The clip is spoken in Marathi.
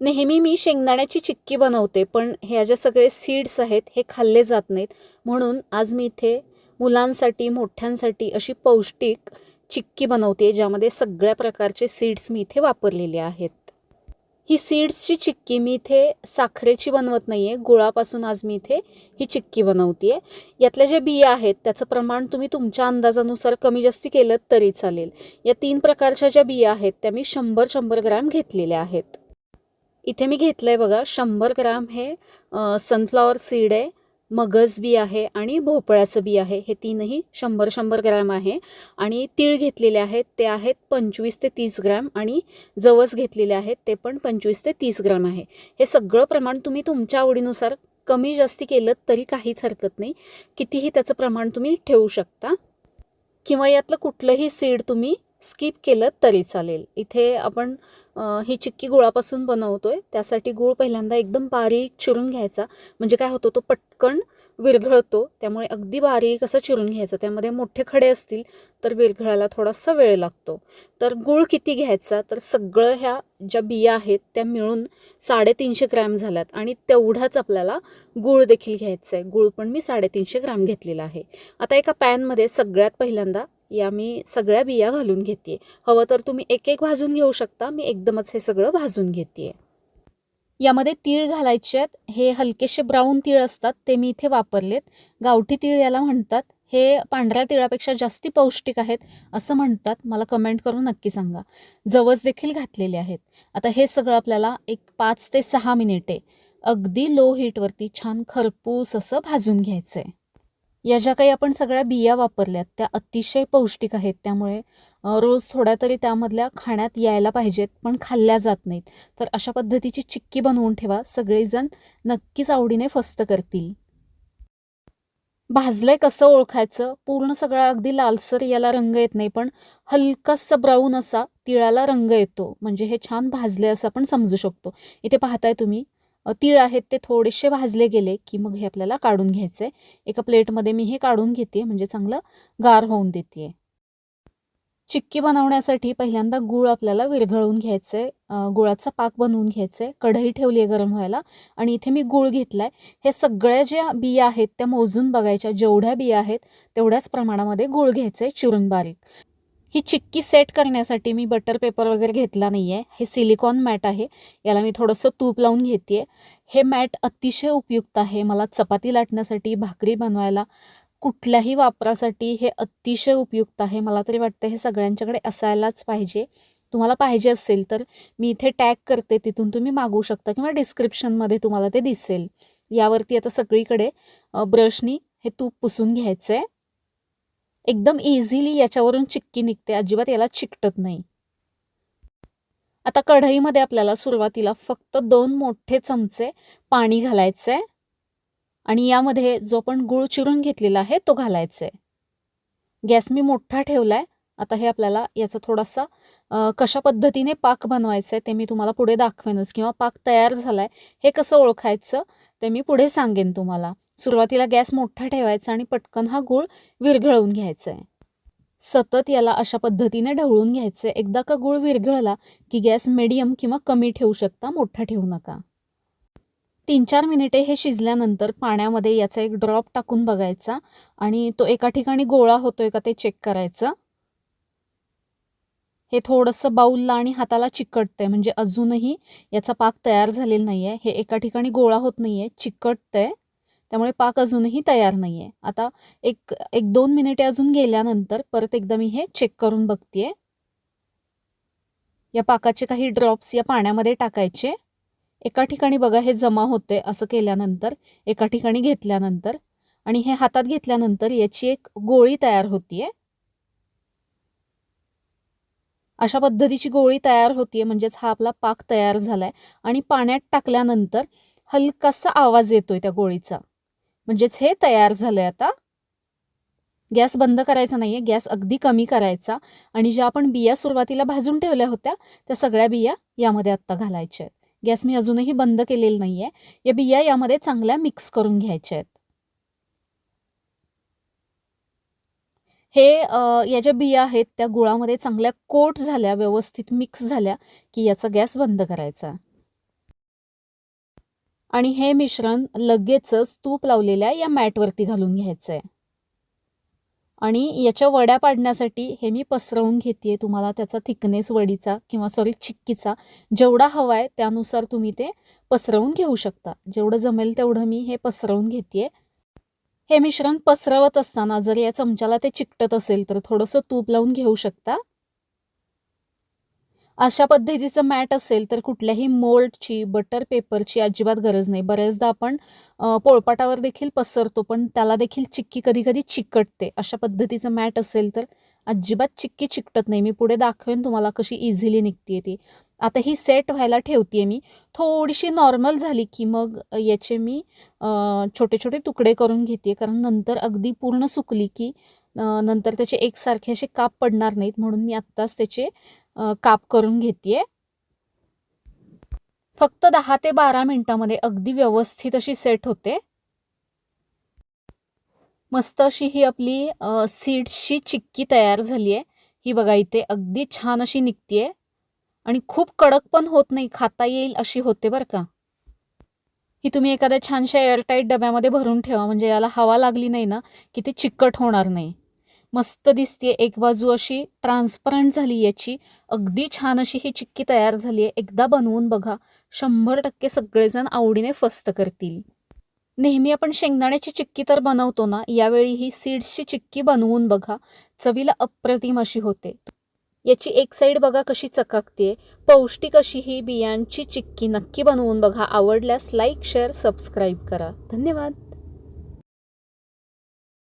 नेहमी मी शेंगदाण्याची चिक्की बनवते पण ह्या ज्या सगळे सीड्स आहेत हे खाल्ले जात नाहीत. म्हणून आज मी इथे मुलांसाठी मोठ्यांसाठी अशी पौष्टिक चिक्की बनवते ज्यामध्ये सगळ्या प्रकारचे सीड्स मी इथे वापरलेले आहेत. ही सीड्सची चिक्की मी इथे साखरेची बनवत नाही आहे गुळापासून आज मी इथे ही चिक्की बनवते आहे यातल्या ज्या बिया आहेत त्याचं प्रमाण तुम्ही तुमच्या अंदाजानुसार कमी जास्ती केलं तरी चालेल. या तीन प्रकारच्या ज्या बिया आहेत त्या मी शंभर शंभर ग्रॅम घेतलेल्या आहेत. इथे मी घेतलं आहे बघा शंभर ग्राम हे सनफ्लॉवर सीड आहे मगज बी आहे आणि भोपळ्याचं बी आहे. हे तीनही शंभर शंभर ग्रॅम आहे आणि तीळ घेतलेले आहेत ते आहेत पंचवीस ते तीस ग्रॅम आणि जवस घेतलेले आहेत ते पण पंचवीस ते तीस ग्रॅम आहे. हे सगळं प्रमाण तुम्ही तुमच्या आवडीनुसार कमी जास्ती केलं तरी काहीच हरकत नाही. कितीही त्याचं प्रमाण तुम्ही ठेवू शकता. किंवा यातलं कुठलंही सीड तुम्ही स्किप केलं तरी चालेल. इथे आपण ही चिक्की गुळापासून बनवतो आहे त्यासाठी गूळ पहिल्यांदा एकदम बारीक चिरून घ्यायचा. म्हणजे काय होतं तो पटकन विरघळतो. त्यामुळे अगदी बारीक असं चिरून घ्यायचं. त्यामध्ये मोठे खडे असतील तर विरघळायला थोडासा वेळ लागतो. तर गूळ किती घ्यायचा? तर सगळं ह्या ज्या बिया आहेत त्या मिळून साडेतीनशे ग्रॅम झाल्यात. आणि तेवढाच आपल्याला गूळ देखील घ्यायचा आहे गूळ पण मी साडेतीनशे ग्रॅम घेतलेला आहे. आता एका पॅनमध्ये सगळ्यात पहिल्यांदा या मी सगळ्या बिया घालून घेते हवं तर तुम्ही एक एक भाजून घेऊ शकता. मी एकदमच हे सगळं भाजून घेते यामध्ये तीळ घालायचे आहेत. हे हलकेसे ब्राऊन तीळ असतात ते मी इथे वापरलेत. गावठी तीळ याला म्हणतात. हे पांढऱ्या तिळापेक्षा जास्ती पौष्टिक आहेत असं म्हणतात. मला कमेंट करून नक्की सांगा. जवस देखील घातलेले आहेत. आता हे सगळं आपल्याला एक पाच ते सहा मिनिटे अगदी लो हीटवरती छान खरपूस असं भाजून घ्यायचं आहे या ज्या काही आपण सगळ्या बिया वापरल्यात त्या अतिशय पौष्टिक आहेत. त्यामुळे रोज थोड्या तरी त्यामधल्या खाण्यात यायला पाहिजेत पण खाल्ल्या जात नाहीत. तर अशा पद्धतीची चिक्की बनवून ठेवा. सगळेजण नक्कीच आवडीने फस्त करतील. भाजलंय कसं ओळखायचं? पूर्ण सगळा अगदी लालसर याला रंग येत नाही पण हलकासा ब्राऊन असा तिळाला रंग येतो. म्हणजे हे छान भाजले असं आपण समजू शकतो. इथे पाहताय तुम्ही. तीळ आहेत ते थोडेसे भाजले गेले की मग हे आपल्याला काढून घ्यायचं आहे एका प्लेटमध्ये मी हे काढून घेते म्हणजे चांगलं गार होऊन देते. चिक्की बनवण्यासाठी पहिल्यांदा गूळ आपल्याला विरघळून घ्यायचं आहे गुळाचा पाक बनवून घ्यायचं आहे कढई ठेवली आहे गरम व्हायला आणि इथे मी गूळ घेतला आहे हे सगळ्या ज्या बिया आहेत त्या मोजून बघायच्या. जेवढ्या बिया आहेत तेवढ्याच प्रमाणामध्ये गूळ घ्यायचं आहे चिरून बारीक. ही चिक्की सेट करण्यासाठी मी बटर पेपर वगैरे घेतला नाही आहे हे सिलिकॉन मॅट आहे. याला मी थोडंसं तूप लावून घेते हे मॅट अतिशय उपयुक्त आहे. मला चपाती लाटण्यासाठी भाकरी बनवायला कुठल्याही वापरासाठी हे अतिशय उपयुक्त आहे. मला तरी वाटतं हे सगळ्यांच्याकडे असायलाच पाहिजे. तुम्हाला पाहिजे असेल तर मी इथे टॅग करते. तिथून तुम्ही मागवू शकता किंवा डिस्क्रिप्शनमध्ये तुम्हाला ते दिसेल. यावरती आता सगळीकडे ब्रशनी हे तूप पुसून घ्यायचं आहे एकदम इझिली याच्यावरून चिक्की निघते. अजिबात याला चिकटत नाही. आता कढईमध्ये आपल्याला सुरुवातीला फक्त दोन मोठे चमचे पाणी घालायचे आहे आणि यामध्ये जो पण गूळ चिरून घेतलेला आहे तो घालायचा आहे गॅस मी मोठा ठेवला आहे आता हे आपल्याला याचा थोडासा कशा पद्धतीने पाक बनवायचा आहे ते मी तुम्हाला पुढे दाखवेनच. किंवा पाक तयार झाला आहे हे कसं ओळखायचं ते मी पुढे सांगेन तुम्हाला. सुरुवातीला गॅस मोठा ठेवायचा आणि पटकन हा गूळ विरघळवून घ्यायचा आहे. सतत याला अशा पद्धतीने ढवळून घ्यायचं. आहे एकदा का गूळ विरघळला की गॅस मिडियम किंवा कमी ठेवू शकता मोठा ठेवू नका. तीन चार मिनिटे हे शिजल्यानंतर पाण्यामध्ये याचा एक ड्रॉप टाकून बघायचा आणि तो एका ठिकाणी गोळा होतोय का ते चेक करायचं. हे थोडंसं बाऊलला आणि हाताला चिकटतंय म्हणजे अजूनही याचा पाक तयार झालेला नाही आहे हे एका ठिकाणी गोळा होत नाही आहे चिकटतंय. त्यामुळे पाक अजूनही तयार नाही आहे आता एक एक दोन मिनिटे अजून गेल्यानंतर परत एकदा मी हे चेक करून बघते या पाकाचे काही ड्रॉप्स या पाण्यामध्ये टाकायचे. एका ठिकाणी बघा हे जमा होते असं केल्यानंतर एका ठिकाणी घेतल्यानंतर आणि हे हातात घेतल्यानंतर याची एक गोळी तयार होतीये. अशा पद्धतीची गोळी तयार होतीये म्हणजेच हा आपला पाक तयार झालाय आणि पाण्यात टाकल्यानंतर हलकासा आवाज येतोय त्या गोळीचा. म्हणजेच हे तयार झालंय आता. गॅस बंद करायचा नाहीये गॅस अगदी कमी करायचा आणि ज्या आपण बिया सुरुवातीला भाजून ठेवल्या होत्या त्या सगळ्या बिया यामध्ये आत्ता घालायच्या आहेत. गॅस मी अजूनही बंद केलेला नाही आहे या बिया यामध्ये चांगल्या मिक्स करून घ्यायच्या आहेत. हे या ज्या बिया आहेत त्या गुळामध्ये चांगल्या कोट झाल्या व्यवस्थित मिक्स झाल्या की याचा गॅस बंद करायचा. आणि हे मिश्रण लगेचच तूप लावलेल्या या मॅटवरती घालून घ्यायचं आहे आणि याच्या वड्या पाडण्यासाठी हे मी पसरवून घेते तुम्हाला त्याचा थिकनेस वडीचा किंवा सॉरी चिक्कीचा जेवढा हवा आहे त्यानुसार तुम्ही ते पसरवून घेऊ शकता. जेवढं जमेल तेवढं मी हे पसरवून घेते हे मिश्रण पसरवत असताना जर या चमच्याला ते चिकटत असेल तर थोडंसं तूप लावून घेऊ शकता. अशा पद्धतीचं मॅट असेल तर कुठल्याही मोल्डची बटर पेपरची अजिबात गरज नाही. बऱ्याचदा आपण पोळपाटावर देखील पसरतो पण त्याला देखील चिक्की कधी कधी चिकटते. अशा पद्धतीचं मॅट असेल तर अजिबात चिक्की चिकटत नाही. मी पुढे दाखवेन तुम्हाला कशी इझिली निघते ती. आता ही सेट व्हायला ठेवते मी. थोडीशी नॉर्मल झाली की मग याचे मी छोटे छोटे तुकडे करून घेते कारण नंतर अगदी पूर्ण सुकली की नंतर त्याचे एकसारखे असे काप पडणार नाहीत. म्हणून मी आत्ताच त्याचे काप करून घेते फक्त दहा ते बारा मिनिटामध्ये अगदी व्यवस्थित अशी सेट होते. मस्त अशी ही आपली सीड्सची चिक्की तयार झाली आहे ही बघा इथे अगदी छान अशी निघतीये. आणि खूप कडक पण होत नाही खाता येईल अशी होते बरं का. ही तुम्ही एखाद्या छानशा एअरटाईट डब्यामध्ये भरून ठेवा म्हणजे याला हवा लागली नाही ना की ते चिकट होणार नाही. मस्त दिसते एक बाजू अशी ट्रान्सपरंट झाली याची. अगदी छान अशी ही चिक्की तयार झाली आहे एकदा बनवून बघा. शंभर टक्के सगळेजण आवडीने फस्त करतील. नेहमी आपण शेंगदाण्याची चिक्की तर बनवतो ना यावेळी ही सीड्सची चिक्की बनवून बघा. चवीला अप्रतिम अशी होते. याची एक साईड बघा कशी चकाकते पौष्टिक अशी ही बियांची चिक्की नक्की बनवून बघा. आवडल्यास लाईक शेअर सबस्क्राईब करा. धन्यवाद.